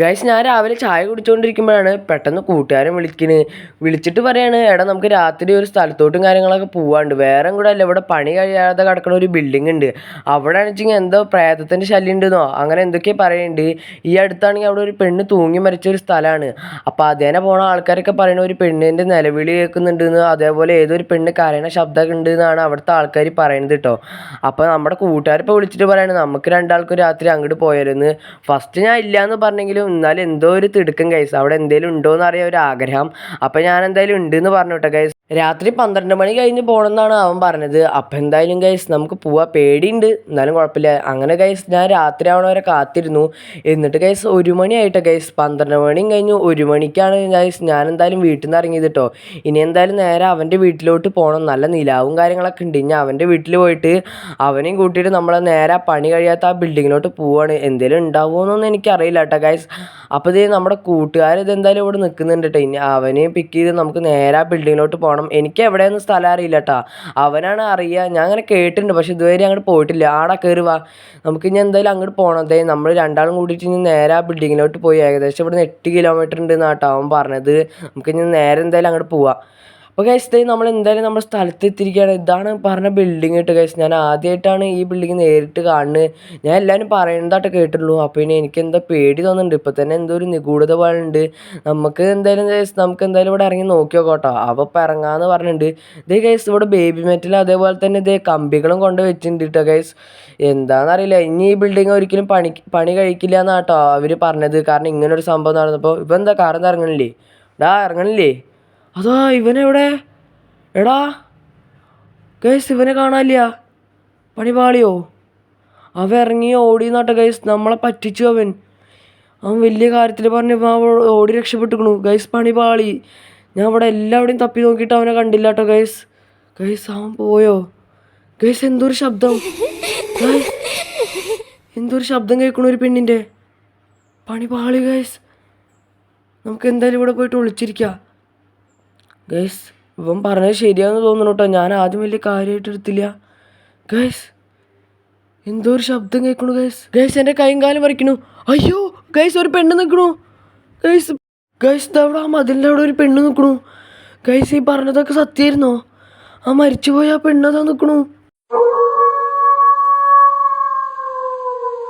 Guys ഞാൻ രാവിലെ ചായ കുടിച്ചുകൊണ്ടിരിക്കുമ്പോഴാണ് പെട്ടെന്ന് കൂട്ടുകാരൻ വിളിക്കുന്നത് വിളിച്ചിട്ട് പറയാണ് എടാ നമുക്ക് രാത്രി ഒരു സ്ഥലത്തോട്ടും കാര്യങ്ങളൊക്കെ പോവാണ്ട്. വേറെ കൂടെ അല്ല ഇവിടെ പണി കഴിയാതെ കിടക്കുന്ന ഒരു ബിൽഡിംഗ് ഉണ്ട്. അവിടെ ആണെച്ചെങ്കിൽ എന്തോ പ്രേതത്തിന്റെ ശല്യം ഉണ്ടെന്നോ? അങ്ങനെ എന്തൊക്കെയോ പറയുന്നുണ്ട് ഈ അടുത്താണെങ്കിൽ അവിടെ ഒരു പെണ്ണ് തൂങ്ങി മരിച്ച ഒരു സ്ഥലമാണ്. അപ്പോൾ അതേനെ പോണ ആൾക്കാരൊക്കെ പറയുന്ന ഒരു പെണ്ണിന്റെ നിലവിളി കേൾക്കുന്നുണ്ടെന്ന് അതേപോലെ ഏതൊരു പെണ്ണ് കരയണ ശബ്ദമൊക്കെ ഉണ്ട് എന്നാണ് അവിടുത്തെ ആൾക്കാർ പറയുന്നത് കേട്ടോ. അപ്പോൾ നമ്മുടെ കൂട്ടുകാരിപ്പോൾ വിളിച്ചിട്ട് പറയണത് നമുക്ക് രണ്ടാൾക്കും രാത്രി അങ്ങോട്ട് പോയാലെന്ന്. ഫസ്റ്റ് ഞാൻ ഇല്ലയെന്ന് പറഞ്ഞെങ്കിലും എന്നാലും എന്തോ ഒരു തിടുക്കം കൈസ് അവിടെ എന്തെങ്കിലും ഉണ്ടോ എന്ന് അറിയാൻ ഒരു ആഗ്രഹം. അപ്പൊ ഞാൻ എന്തായാലും ഉണ്ട് എന്ന് പറഞ്ഞു കേട്ടോ ഗൈസ് രാത്രി പന്ത്രണ്ട് മണി കഴിഞ്ഞ് പോകണമെന്നാണ് അവൻ പറഞ്ഞത്. അപ്പം എന്തായാലും ഗൈസ് നമുക്ക് പോവാ. പേടിയുണ്ട്. എന്നാലും കുഴപ്പമില്ല. അങ്ങനെ ഗൈസ് ഞാൻ രാത്രി ആവണ വരെ കാത്തിരുന്നു. എന്നിട്ട് ഗൈസ് ഒരു മണിയായിട്ട് ഗൈസ് പന്ത്രണ്ട് മണിയും കഴിഞ്ഞു. ഒരു മണിക്കാണ് ഗൈസ് ഞാൻ എന്തായാലും വീട്ടിൽ നിന്ന് ഇറങ്ങിയത് കേട്ടോ. ഇനി എന്തായാലും നേരെ അവന്റെ വീട്ടിലോട്ട് പോകണം നല്ല നിലാവും കാര്യങ്ങളൊക്കെ ഉണ്ട്. ഇനി അവന്റെ വീട്ടിൽ പോയിട്ട് അവനെയും കൂട്ടിയിട്ട് നമ്മൾ നേരെ പണി കഴിയാത്ത ആ ബിൽഡിങ്ങിലോട്ട് പോവാണ്. എന്തെങ്കിലും ഉണ്ടാവുമോയെന്നൊന്നും എനിക്കറിയില്ല കേട്ടോ ഗൈസ് അപ്പോൾ ഇത് നമ്മുടെ കൂട്ടുകാർ ഇതെന്തായാലും ഇവിടെ നിൽക്കുന്നുണ്ട് കേട്ടോ ഇനി അവനെ പിക്ക് ചെയ്ത് നമുക്ക് നേരെ ആ ബിൽഡിങ്ങിലോട്ട് പോകണം എനിക്ക് എവിടെയൊന്നും സ്ഥലം അറിയില്ല കേട്ടോ അവനാണ് അറിയുക ഞാൻ അങ്ങനെ കേട്ടിട്ടുണ്ട് പക്ഷേ ഇതുവരെ അങ്ങോട്ട് പോയിട്ടില്ല. ആടെ കയറി വാ. നമുക്ക് ഇനി എന്തായാലും അങ്ങോട്ട് പോകണം അതെ നമ്മൾ രണ്ടാളും കൂടിയിട്ട് ഇനി നേരെ ആ ബിൽഡിങ്ങിലോട്ട് പോയി. ഏകദേശം ഇവിടുന്ന് എട്ട് കിലോമീറ്റർ ഉണ്ട് എന്നാട്ടോ അവൻ പറഞ്ഞത്. നമുക്ക് ഇനി നേരെ എന്തായാലും അങ്ങോട്ട് പോവാം. അപ്പോൾ ഗൈസ് ദേ നമ്മൾ എന്തായാലും നമ്മുടെ സ്ഥലത്ത് എത്തിയിരിക്കുകയാണ് ഇതാണ് പറഞ്ഞ ബിൽഡിംഗ് കേട്ടോ ഗൈസ് ഞാൻ ആദ്യമായിട്ടാണ് ഈ ബിൽഡിംഗ് നേരിട്ട് കാണുന്നത്. ഞാൻ എല്ലാവരും പറയുന്നതായിട്ട് കേട്ടിട്ടുള്ളൂ. അപ്പോൾ ഇനി എനിക്ക് എന്താ പേടി തോന്നുന്നുണ്ട്. ഇപ്പോൾ തന്നെ എന്തോ ഒരു നിഗൂഢത പോലെ ഉണ്ട് നമുക്ക് എന്തായാലും ഗൈസ് നമുക്ക് എന്തായാലും ഇവിടെ ഇറങ്ങി നോക്കി കേട്ടോ. അപ്പോൾ ഇപ്പോൾ ഇറങ്ങാമെന്ന് പറഞ്ഞിട്ടുണ്ട്. ഇതേ ഗൈസ് ഇവിടെ ബേബി മെറ്റൽ അതേപോലെ തന്നെ ഇതേ കമ്പികളും കൊണ്ട് വെച്ചിട്ടുണ്ട് കേട്ടോ ഗൈസ് എന്താണെന്നറിയില്ല ഇനി ഈ ബിൽഡിംഗ് ഒരിക്കലും പണി പണി കഴിക്കില്ല എന്നാട്ടോ അവർ പറഞ്ഞത്. കാരണം ഇങ്ങനൊരു സംഭവം നടന്നപ്പോൾ ഇപ്പം എന്താ കാരണം ഇറങ്ങണില്ലേ? ഡാ ഇറങ്ങണില്ലേ? അതാ ഇവനെവിടെ? എടാ ഗൈസ് ഇവനെ കാണാനില്ല. പണിപാളിയോ? അവൻ ഇറങ്ങി ഓടി നട്ടെ ഗൈസ് നമ്മളെ പറ്റിച്ചു അവൻ. അവൻ വലിയ കാര്യത്തിൽ പറഞ്ഞു ഓടി രക്ഷപ്പെട്ടുക്കണു ഗൈസ് പണിപാളി. ഞാൻ ഇവിടെ എല്ലാവിടെയും തപ്പി നോക്കിയിട്ട് അവനെ കണ്ടില്ല കേട്ടോ ഗൈസ് ഗൈസ് അവൻ പോയോ? ഗൈസ് എന്തൊരു ശബ്ദം? എന്തൊരു ശബ്ദം കേൾക്കണു ഒരു പെണ്ണിന്റെ? പണിപാളി ഗൈസ് നമുക്ക് എന്തായാലും ഇവിടെ പോയിട്ട് ഒളിച്ചിരിക്കാം. ഗൈസ് ഇവൻ പറഞ്ഞത് ശരിയാണെന്ന് തോന്നുന്നു കേട്ടോ. ഞാൻ ആദ്യം വലിയ കാര്യമായിട്ട് എടുത്തില്ല. ഗൈസ് എന്തോ ഒരു ശബ്ദം കേൾക്കണു ഗൈസ് ഗൈസ് എന്റെ കൈയും കാലും വരയ്ക്കണു. അയ്യോ ഗൈസ് ഒരു പെണ്ണ് നിൽക്കണു. ഗൈസ് ഗൈസ് അവിടെ ആ മതിലിന്റെ അവിടെ ഒരു പെണ്ണ് നിൽക്കണു. ഗൈസ് ഈ പറഞ്ഞതൊക്കെ സത്യമായിരുന്നോ? ആ മരിച്ചുപോയ ആ പെണ്ണതാ നിൽക്കണു.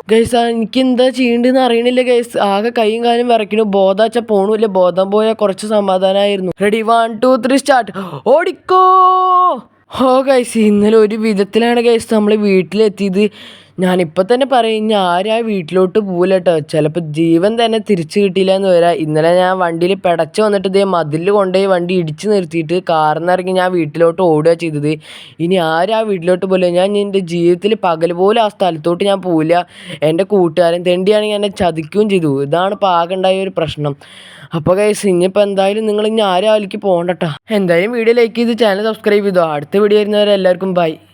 ഗൈസ് എനിക്ക് എന്താ ചെയ്യേണ്ടതെന്ന് അറിയണില്ല ഗൈസ് ആകെ കൈയും കാലും വിറയ്ക്കണു ബോധം വെച്ചാൽ പോണില്ല ബോധം പോയാൽ കുറച്ച് സമാധാനമായിരുന്നു ready one two three start ഓടിക്കോ! ഓ ഗൈസ് ഇന്നലെ ഒരു വിധത്തിലാണ് ഗൈസ് നമ്മൾ വീട്ടിലെത്തിയത്. ഞാനിപ്പോൾ തന്നെ പറയും ഇനി ആരും വീട്ടിലോട്ട് പോകില്ല കേട്ടോ ചിലപ്പോൾ ജീവൻ തന്നെ തിരിച്ചു കിട്ടിയില്ല എന്ന് വരാം. ഇന്നലെ ഞാൻ വണ്ടിയിൽ പിടച്ച് വന്നിട്ട് ഇതേ മതിൽ കൊണ്ടുപോയി വണ്ടി ഇടിച്ച് നിർത്തിയിട്ട് കാറിൽ ഞാൻ വീട്ടിലോട്ട് ഓടുക ചെയ്തത്. ഇനി ആരാ വീട്ടിലോട്ട് പോലെ ഞാൻ എന്റെ ജീവിതത്തിൽ പകൽ പോലെ ആ സ്ഥലത്തോട്ട് ഞാൻ പോവില്ല. എന്റെ കൂട്ടുകാരൻ തെണ്ടിയാണെങ്കിൽ എന്നെ ചതിക്കുകയും ചെയ്തു. ഇതാണ് ഇപ്പോൾ ആകെ ഒരു പ്രശ്നം. അപ്പോൾ കൈസ് ഇനിയിപ്പോൾ എന്തായാലും നിങ്ങൾ ഇനി ആരും അതിലേക്ക് പോകണ്ടട്ടാ എന്തായാലും വീഡിയോ ലൈക്ക് ചെയ്ത് ചാനൽ സബ്സ്ക്രൈബ് ചെയ്തോ. അടുത്ത വീഡിയോ വരുന്നവരെ എല്ലാവർക്കും ബൈ